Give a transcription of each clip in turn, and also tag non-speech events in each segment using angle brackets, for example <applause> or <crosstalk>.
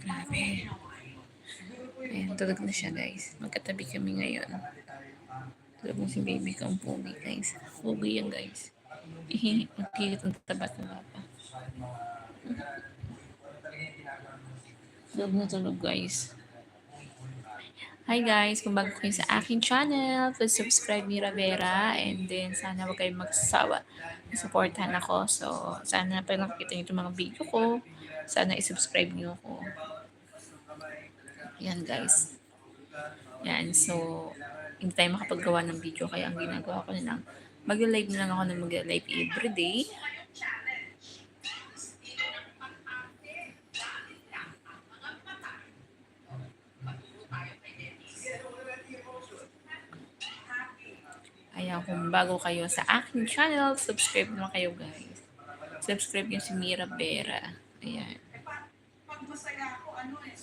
Grabe. Ayan, tulog na siya guys. Magkatabi kami ngayon. Tulog na si baby ko ang pogi guys. Pogi yan guys. <laughs> Cute ang taba-taba pa. Tulog na tulog guys. Hi guys, kung bago kayo sa aking channel, please subscribe ni Ravera and then sana huwag kayong magsasawa. Supportahan ako. So, sana pa nakikita niyo itong mga video ko. Sana isubscribe niyo ako. Yan guys. Yan, so hindi tayo makapaggawa ng video kaya ang ginagawa ko na lang mag-live na lang ako ng mag-live everyday. Kaya kung bago kayo sa aking channel, subscribe naman kayo guys. Subscribe nyo si Mira Vera. Ayan. Ako, ano eh.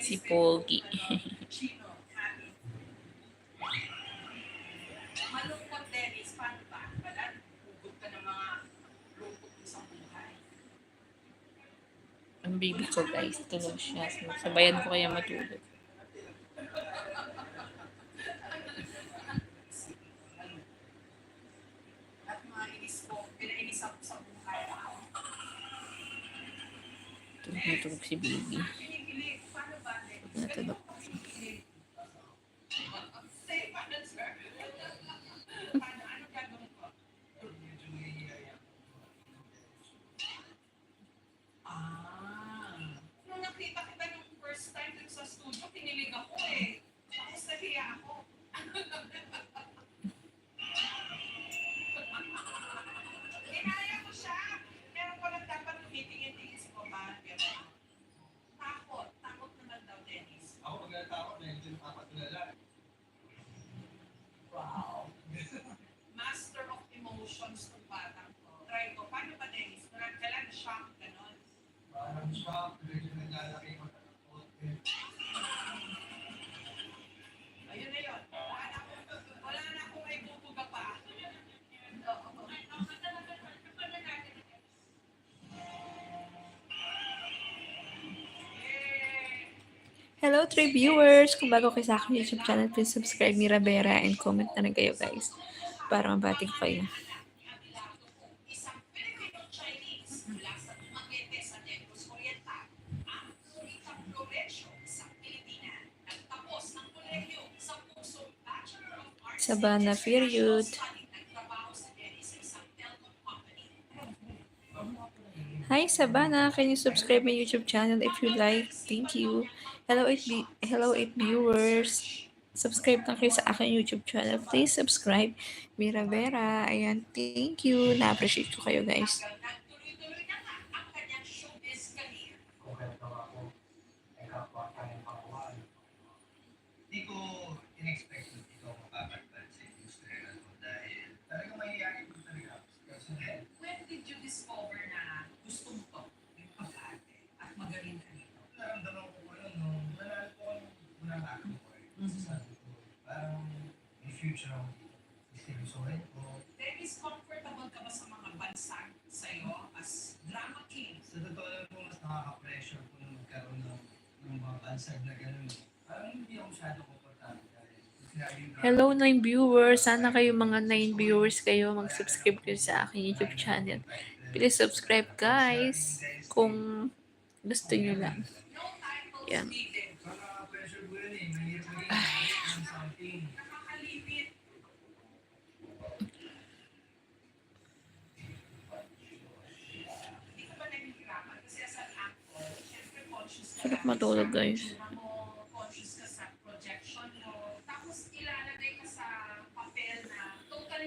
Si Pogi. Chino, happy. Malungkot, Dennis. Paano ba? Wala, hugot ka ng mga lungkot mo sa buhay. Ang baby ko guys, tulog siya. Sabayan ko kaya matulog. At mga inis ko, pinainis ako sa buhay. Tulog na tulog si baby. Natulog. Kinikilig. Say, paano, sir? Paano, ano gagawin ko? Ah. Nung nakita kita nung first time dun sa studio, kinilig ako eh. Tapos nahiya ako. Inaya ko siya. Pero walang dapat tumitingin-tingin sa baba. Pero takot. Takot naman daw, Dennis. Ako pag natakot, medyo napapatulala. Wow. Master of emotions ng batang ko. Try ko. Paano ba, Dennis? Marag ka lang, shock, ganon. Hello, three viewers! Kung bago kayo sa aking YouTube channel, please subscribe ni Ravera and comment na rin kayo guys. Para mabati ko kayo. Sabana period. Hi Sabana, can you subscribe my YouTube channel if you like? Thank you. Hello 8 vi- hello 8 viewers. Subscribe na kayo sa aking YouTube channel. Please subscribe. Mira Vera. Ayan, thank you. Na-appreciate ko kayo guys. Hanggang nagtuloy-tuloy na nga ang kanyang showbiz career. Okay daw ako. Ay kapwa tayong kakuhaan. Hindi ko in-expect na ito mapapagpad sa industriya na to dahil talagang mahihayin ko talaga. Kasi When did you discover na gusto mo to, yung pag-arte, at magaling ka nito? naramdaman ko ko yun nung nanalo ko ng unang acting ko eh. Kasi sabi ko, parang may future dito. Seryosohin ko. Dennis, comfortable ka ba sa mga bansag sa'yo as drama king? Sa totoo lang po, mas nakaka-pressure po nung magkaroon ng, ng mga bansag na gano'n. Parang hindi ako masyado komportable dahil Hello 9 viewers. Sana kayo mga 9 viewers kayo mag-subscribe kayo sa aking YouTube channel. Please subscribe guys. Kung gusto nyo lang. No titles Yeah. needed. Nakaka-pressure po yun eh. Mahirap maging something. Nakakalipit. Hindi ka ba nahihirapan? Kasi as an actor, syempre conscious ka Sarap lang matulog, sa guys. itsura mo, conscious ka sa projection mo. Tapos ilalagay ka sa papel na totally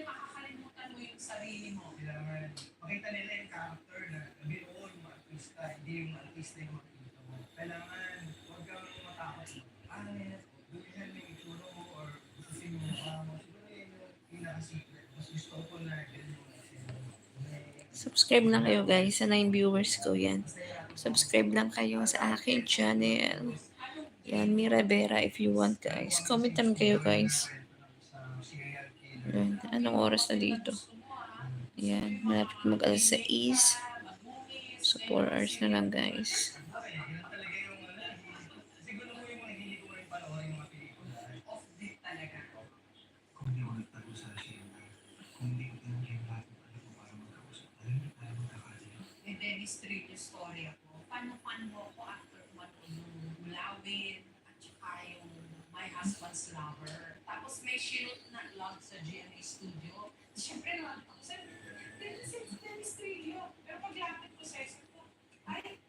makakalimutan mo yung sarili mo. Kailangan makita nila yung character na sabi mo yung artista, hindi yung artista yung makikita mo. Kailangan huwag kang matakot. Ah, dumihan mo yung itsura mo or gustusin mo mukha mo. Siguro yun pinaka-secret. Mas gusto ko na Subscribe lang kayo guys sa 9 viewers ko yan. Subscribe lang kayo sa aking channel. Yan, Mira Vera if you want guys. Comment naman kayo guys. Yan. Anong oras na dito? Yan, malapit mag alas 6. So, 4 hours na lang, guys. Very straight yung story ako. Paano-fan mo ako after manood yung Mulawin at saka yung My Husband's Lover. Tapos may shoot na love sa GMA Studio. Siyempre naman ako. It's Dennis Trillo. Pero paglapit ko sa isa ko, ay,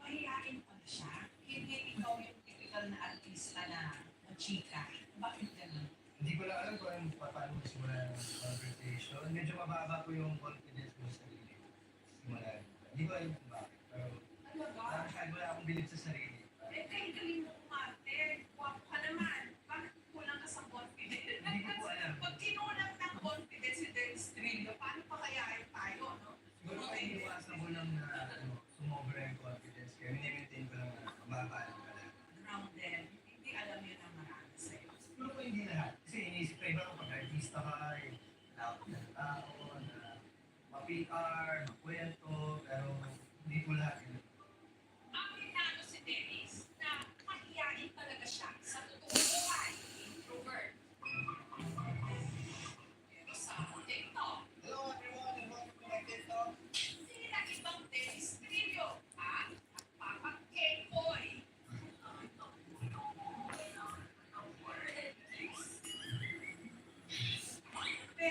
mahihain pala siya. Hindi ikaw yung typical na artista na na chika. Bakit ganun? Hindi ko lang alam kung ano, pa- paano magsimula yung conversation. Medyo mababa po yung confidence ko sa sarili. Simula. Hindi ko alam kung bakit. Pero ba? parang kahit wala akong bilib sa sarili. Eh, kayo galing mo umarte. Guwapo ka naman. Bakit kulang ka sa confidence? Hindi ko alam. Pag kinulang ng confidence si Dennis Trillo, paano pa kaya ay tayo, no? Siguro may iniwasan ko lang na ano, sumobra yung confidence. Kaya minimaintain ko lang na mababa lang pala. Grounded. Hindi alam yun ang marami sa'yo. Siguro po hindi lahat. Kasi inisip ko iba pag artista ka, eh, loud na tao, na ma-PR,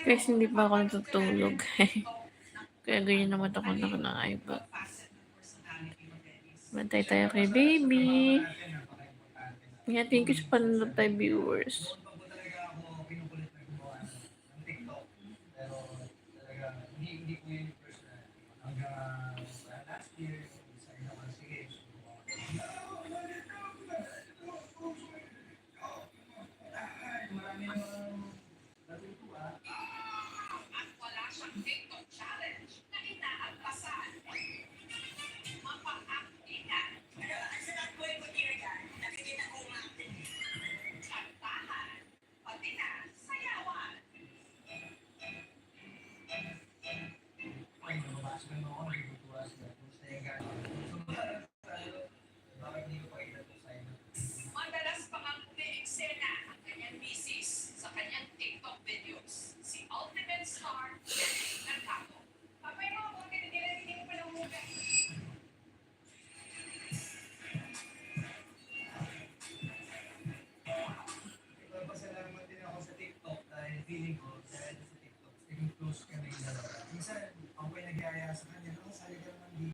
Guys, hindi pa ako natutulog. <laughs> Kaya ganyan naman ako na ng iPad. Bantay tayo kay baby. Kaya thank you sa panonood tayo viewers.